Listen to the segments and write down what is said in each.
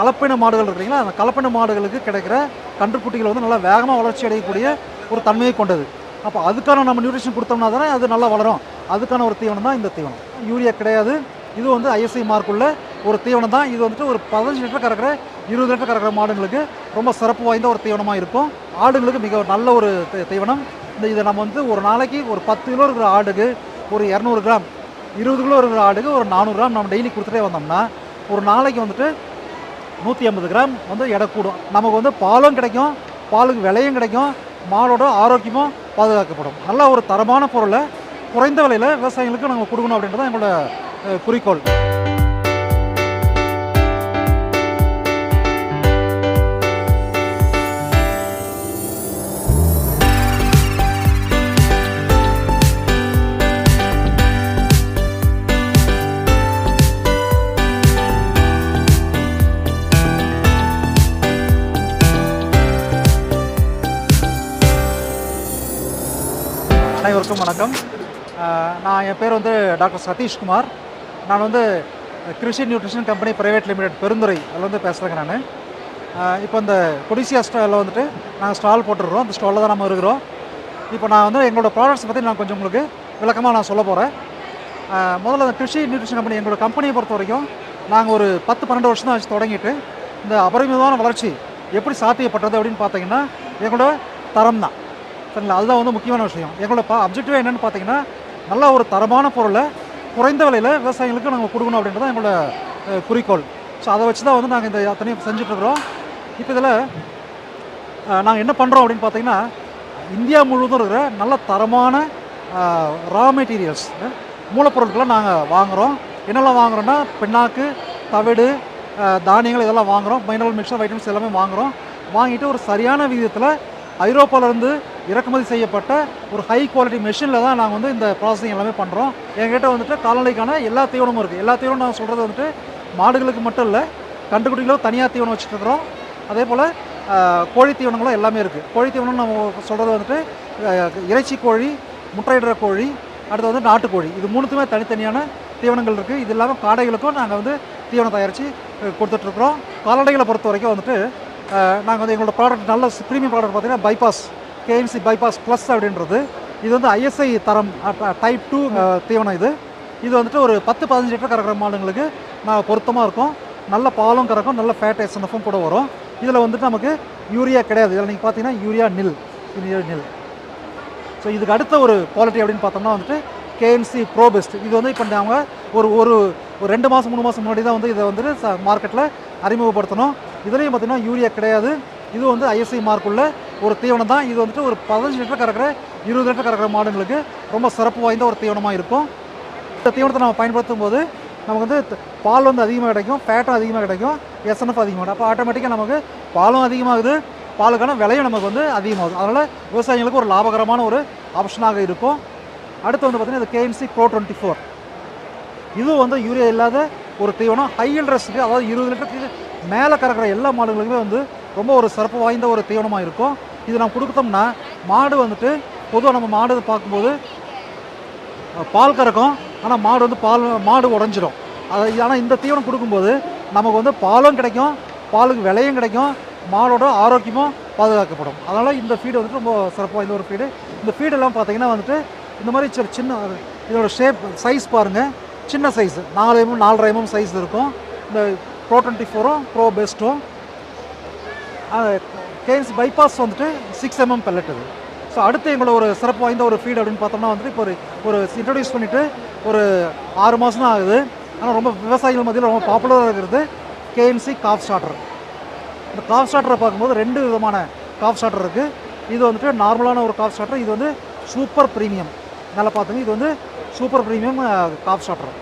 கலப்பின மாடுகள் இருக்குங்களா அந்த கலப்பின மாடுகளுக்கு கிடைக்கிற கன்றுக்குட்டிகள் வந்து நல்லா வேகமாக வளர்ச்சி அடையக்கூடிய ஒரு தன்மையை கொண்டது. அப்போ அதுக்கான நம்ம நியூட்ரிஷன் கொடுத்தோம்னா தானே அது நல்லா வளரும். அதுக்கான ஒரு தீவனம் தான் இந்த தீவனம். யூரியா கிடையாது. இது வந்து ஐஎஸ்ஐ மார்க்குள்ள ஒரு தீவனம் தான். இது வந்துட்டு ஒரு பதினஞ்சு லிட்டர் கறக்கிற இருபது லிட்டர் கறக்கிற மாடுங்களுக்கு ரொம்ப சிறப்பு வாய்ந்த ஒரு தீவனமாக இருக்கும். ஆடுங்களுக்கு மிக நல்ல ஒரு தீவனம். இந்த இதை நம்ம வந்து ஒரு நாளைக்கு ஒரு பத்து கிலோ இருக்கிற ஆடுக்கு ஒரு இரநூறு கிராம் இருபது கிலோ இருக்கிற ஆடுக்கு ஒரு நானூறு கிராம் நம்ம டெய்லி கொடுத்துட்டே வந்தோம்னா ஒரு நாளைக்கு வந்துட்டு நூற்றி ஐம்பது கிராம் வந்து எடை கூடும் நமக்கு வந்து பாலும் கிடைக்கும் பாலுக்கு விலையும் கிடைக்கும் மாடோட ஆரோக்கியமும் பாதுகாக்கப்படும். நல்ல ஒரு தரமான பொருளை குறைந்த விலையில் விவசாயிகளுக்கு நாங்கள் கொடுக்கணும் அப்படின்றது தான் எங்களோட குறிக்கோள். அனைவருக்கும் வணக்கம். நான் என் பேர் வந்து டாக்டர் சதீஷ்குமார். நான் வந்து Krishi nutrition company private limited Perundurai அதில் வந்து பேசுகிறேங்க நான். இப்போ இந்த கொடிசியா ஸ்டாலில் வந்துட்டு நாங்கள் ஸ்டால் போட்டுருக்கோம். அந்த ஸ்டாலில் தான் நம்ம இருக்கிறோம். இப்போ நான் வந்து எங்களோட ப்ராடக்ட்ஸ் பற்றி நான் கொஞ்சம் உங்களுக்கு விளக்கமாக நான் சொல்ல போகிறேன் முதல்ல அந்த கிருஷி நியூட்ரிஷன் கம்பெனி எங்களோட கம்பெனியை பொறுத்த வரைக்கும் நாங்கள் ஒரு பத்து பன்னெண்டு வருஷம் தான் வச்சு தொடங்கிட்டு இந்த அபரிமிதமான வளர்ச்சி எப்படி சாத்தியப்பட்டது அப்படின்னு பார்த்தீங்கன்னா எங்களோட தரம் தான். சரிங்களா? அதுதான் வந்து முக்கியமான விஷயம். எங்களோட பா அப்ஜெக்டிவ் என்னென்னு பார்த்தீங்கன்னா நல்ல ஒரு தரமான பொருளை குறைந்த விலையில் விவசாயிகளுக்கு நாங்கள் கொடுக்கணும் அப்படின்றது தான் எங்களோட குறிக்கோள். ஸோ அதை வச்சு தான் வந்து நாங்கள் இந்த அத்தனையும் செஞ்சுட்ருக்குறோம் இப்போ இதில் நாங்கள் என்ன பண்ணுறோம் அப்படின்னு பார்த்தீங்கன்னா இந்தியா முழுவதும் இருக்கிற நல்ல தரமான ரா மெட்டீரியல்ஸ் மூலப்பொருட்களை நாங்கள் வாங்குகிறோம் என்னெல்லாம் வாங்குறோன்னா பின்னாக்கு தவிடு தானியங்கள் இதெல்லாம் வாங்குகிறோம் மைனரல் மிக்சர் வைட்டமின்ஸ் எல்லாமே வாங்குகிறோம் வாங்கிட்டு ஒரு சரியான விகிதத்தில் ஐரோப்பாவிலேருந்து இறக்குமதி செய்யப்பட்ட ஒரு ஹை குவாலிட்டி மெஷினில் தான் நாங்கள் வந்து இந்த ப்ராசஸிங் எல்லாமே பண்ணுறோம் எங்ககிட்ட வந்துட்டு கால்நடைக்கான எல்லா தீவனமும் இருக்குது எல்லா தீவனம் நான் சொல்கிறது வந்துட்டு மாடுகளுக்கு மட்டும் இல்லை கண்டுக்குட்டிகளோ தனியாக தீவனம் வச்சுட்டுருக்குறோம் அதே போல் கோழி தீவனங்களும் எல்லாமே இருக்குது கோழி தீவனம் நம்ம சொல்கிறது வந்துட்டு இறைச்சி கோழி முட்டையிடுற கோழி அடுத்து வந்து நாட்டுக்கோழி இது மூணுத்துமே தனித்தனியான தீவனங்கள் இருக்குது இது இல்லாமல் காடைகளுக்கும் நாங்கள் வந்து தீவனம் தயாரித்து கொடுத்துட்ருக்குறோம் கால்நடைகளை பொறுத்த வரைக்கும் வந்துட்டு நாங்கள் வந்து எங்களோட ப்ராடக்ட் நல்ல ப்ரீமியம் ப்ராடக்ட் பார்த்தீங்கன்னா பைபாஸ் கேஎம்சி பைபாஸ் ப்ளஸ் அப்படின்றது. இது வந்து ஐஎஸ்ஐ தரம் டைப் டூ தீவனம் இது. இது வந்துட்டு ஒரு பத்து பதினஞ்சு லிட்டர் கறக்கிற மாடுங்களுக்கு நான் பொருத்தமாக இருக்கும். நல்ல பாலும் கறக்கும் நல்ல ஃபேட் எஸ்என்எஃப்பும் கூட வரும். இதில் வந்துட்டு நமக்கு யூரியா கிடையாது. இதில் நீங்கள் பார்த்தீங்கன்னா யூரியா நில் நில் ஸோ இதுக்கு அடுத்த ஒரு குவாலிட்டி அப்படின்னு பார்த்தோம்னா வந்துட்டு கேஎன்சி ப்ரோ பெஸ்ட் இது வந்து இப்போ அவங்க ஒரு ஒரு ஒரு ரெண்டு மாதம் மூணு மாதம் முன்னாடி தான் வந்து இதை வந்துட்டு மார்க்கெட்டில் அறிமுகப்படுத்தணும். இதுலேயும் பார்த்தீங்கன்னா யூரியா கிடையாது. இது வந்து ஐஎஸ்ஐ மார்க்குள்ள ஒரு தீவனம் தான். இது வந்துட்டு ஒரு பதினஞ்சு லிட்டர் கறக்கிற இருபது லிட்டர் கறக்கிற மாடுங்களுக்கு ரொம்ப சிறப்பு வாய்ந்த ஒரு தீவனமாக இருக்கும். இந்த தீவனத்தை நம்ம பயன்படுத்தும் போது நமக்கு வந்து பால் வந்து அதிகமாக கிடைக்கும் ஃபேட்டும் அதிகமாக கிடைக்கும் எஸ்என்எஃப் அதிகமாகும் அப்போ ஆட்டோமேட்டிக்காக நமக்கு பாலும் அதிகமாகுது பாலுக்கான விலையும் நமக்கு வந்து அதிகமாகுது. அதனால் விவசாயிகளுக்கு ஒரு லாபகரமான ஒரு ஆப்ஷனாக இருக்கும். அடுத்து வந்து பார்த்திங்கன்னா இது கேஎன்சி ப்ரோ டுவெண்ட்டி ஃபோர் இதுவும் வந்து யூரியா இல்லாத ஒரு தீவனம் ஹையில் இல்ட்ரஸ்க்கு அதாவது இருபது லிட்டருக்கு மேலே கறக்கிற எல்லா மாடுகளுக்குமே வந்து ரொம்ப ஒரு சிறப்பு வாய்ந்த ஒரு தீவனமாக இருக்கும். இது நம்ம கொடுத்தோம்னா மாடு வந்துட்டு பொதுவாக நம்ம மாடு பார்க்கும்போது பால் கறக்கும். ஆனால் மாடு வந்து பால் மாடு உடஞ்சிடும். அது ஆனால் இந்த தீவனம் கொடுக்கும்போது நமக்கு வந்து பாலும் கிடைக்கும் பாலுக்கு விலையும் கிடைக்கும் மாடோட ஆரோக்கியமும் பாதுகாக்கப்படும். அதனால் இந்த ஃபீடு வந்துட்டு ரொம்ப சிறப்பு வாய்ந்த ஒரு ஃபீடு இந்த ஃபீடெல்லாம் பார்த்தீங்கன்னா வந்துட்டு இந்த மாதிரி சின்ன இதோட ஷேப் சைஸ் பாருங்கள் சின்ன சைஸு நாலு எம்எம் நாலரை எம்எம் சைஸ் இருக்கும். இந்த ப்ரோ டுவெண்ட்டி ஃபோரும் ப்ரோ பெஸ்ட்டும் கேஎன்சி பைபாஸ் வந்துட்டு சிக்ஸ் எம்எம் pellet இது ஸோ அடுத்து எங்களோட ஒரு சிறப்பு வாய்ந்த ஒரு ஃபீட் அப்படின்னு பார்த்தோம்னா வந்துட்டு இப்போ ஒரு ஒரு இன்ட்ரடியூஸ் பண்ணிவிட்டு ஒரு ஆறு மாதம் தான் ஆகுது. ஆனால் ரொம்ப விவசாயிகள் மத்தியில் ரொம்ப பாப்புலராக இருக்கிறது கேஎன்சி காஃப் ஸ்டார்டர் இந்த காஃப் ஸ்டார்டரை பார்க்கும்போது ரெண்டு விதமான காஃப் ஸ்டார்டர் இருக்குது இது வந்துட்டு நார்மலான ஒரு காஃப் ஸ்டார்டர் இது வந்து சூப்பர் ப்ரீமியம் நல்லா பார்த்துங்க. இது வந்து சூப்பர் ப்ரீமியம் காஃப் ஸ்டார்டர்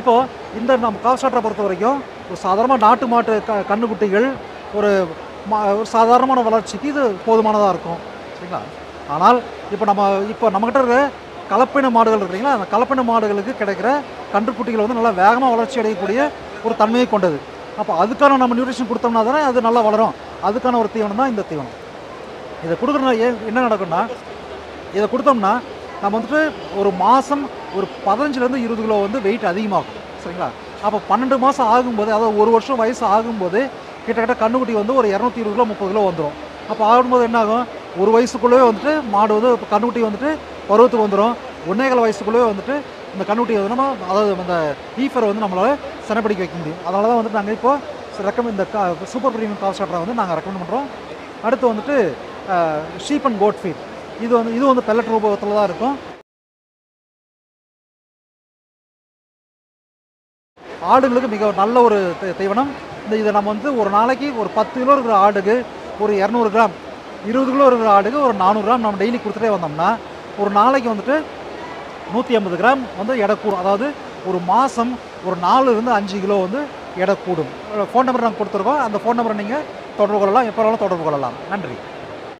இப்போது இந்த நம்ம காஃப் ஸ்டார்டரை பொறுத்த வரைக்கும் ஒரு சாதாரணமாக நாட்டு மாட்டு க கண்ணுக்குட்டிகள் ஒரு மா ஒரு சாதாரணமான வளர்ச்சிக்கு இது போதுமானதாக இருக்கும். சரிங்களா? ஆனால் இப்போ நம்ம இப்போ நம்மக்கிட்ட இருக்கிற கலப்பின மாடுகள் இருக்குங்களா அந்த கலப்பின மாடுகளுக்கு கிடைக்கிற கன்றுக்குட்டிகள் வந்து நல்லா வேகமாக வளர்ச்சி அடையக்கூடிய ஒரு தன்மையை கொண்டது. அப்போ அதுக்கான நம்ம நியூட்ரிஷன் கொடுத்தோம்னா தானே அது நல்லா வளரும். அதுக்கான ஒரு தீவனம் தான் இந்த தீவனம். இதை கொடுக்குறதுனால ஏன் என்ன நடக்கும்னா இதை கொடுத்தோம்னா நம்ம வந்துட்டு ஒரு மாதம் ஒரு பதினஞ்சுலேருந்து இருபது கிலோ வந்து வெயிட் அதிகமாகும். சரிங்களா? அப்போ பன்னெண்டு மாதம் ஆகும்போது அதாவது ஒரு வருஷம் வயசு ஆகும்போது கிட்டத்தட்ட கண்ணுக்குட்டி வந்து ஒரு இரநூத்தி இருபது கிலோ முப்பது கிலோ வந்துடும் அப்போ ஆகும்போது என்ன ஆகும் ஒரு வயசுக்குள்ளேயே வந்துட்டு மாடு வந்து இப்போ கண்ணுக்குட்டி வந்துட்டு பருவத்துக்கு வந்துடும் ஒன்னேகால் வயசுக்குள்ளேயே வந்துட்டு இந்த கண்ணுக்குட்டி வந்து நம்ம அதாவது அந்த ஈஃபரை வந்து நம்மளால் செனப்பிடிக்க வைக்க முடியும். அதனால தான் வந்துட்டு நாங்கள் இப்போ ரெக்கமெண்ட் இந்த சூப்பர் ப்ரீமியம் கால் ஸ்டார்டரை வந்து நாங்கள் ரெக்கமெண்ட் பண்ணுறோம் அடுத்து வந்துட்டு ஷீப் அண்ட் கோட் ஃபீட் இது வந்து இது வந்து பெல்லட் ரூபத்தில் தான் இருக்கும். ஆடுகளுக்கு மிக நல்ல ஒரு தீவனம் இந்த இதை நம்ம வந்து ஒரு நாளைக்கு ஒரு பத்து கிலோ இருக்கிற ஆடுக்கு ஒரு இரநூறு கிராம் இருபது கிலோ இருக்கிற ஆடுக்கு ஒரு நானூறு கிராம் நம்ம டெய்லி கொடுத்துட்டே வந்தோம்னா ஒரு நாளைக்கு வந்துட்டு நூற்றி ஐம்பது கிராம் வந்து எடை கூடும் அதாவது ஒரு மாதம் ஒரு நாலுலேருந்து அஞ்சு கிலோ வந்து எடை கூடும் ஃபோன் நம்பர் நாங்கள் கொடுத்துருக்கோம். அந்த ஃபோன் நம்பரை நீங்கள் தொடர்பு கொள்ளலாம். எப்போ வேணாலும் தொடர்பு கொள்ளலாம். நன்றி.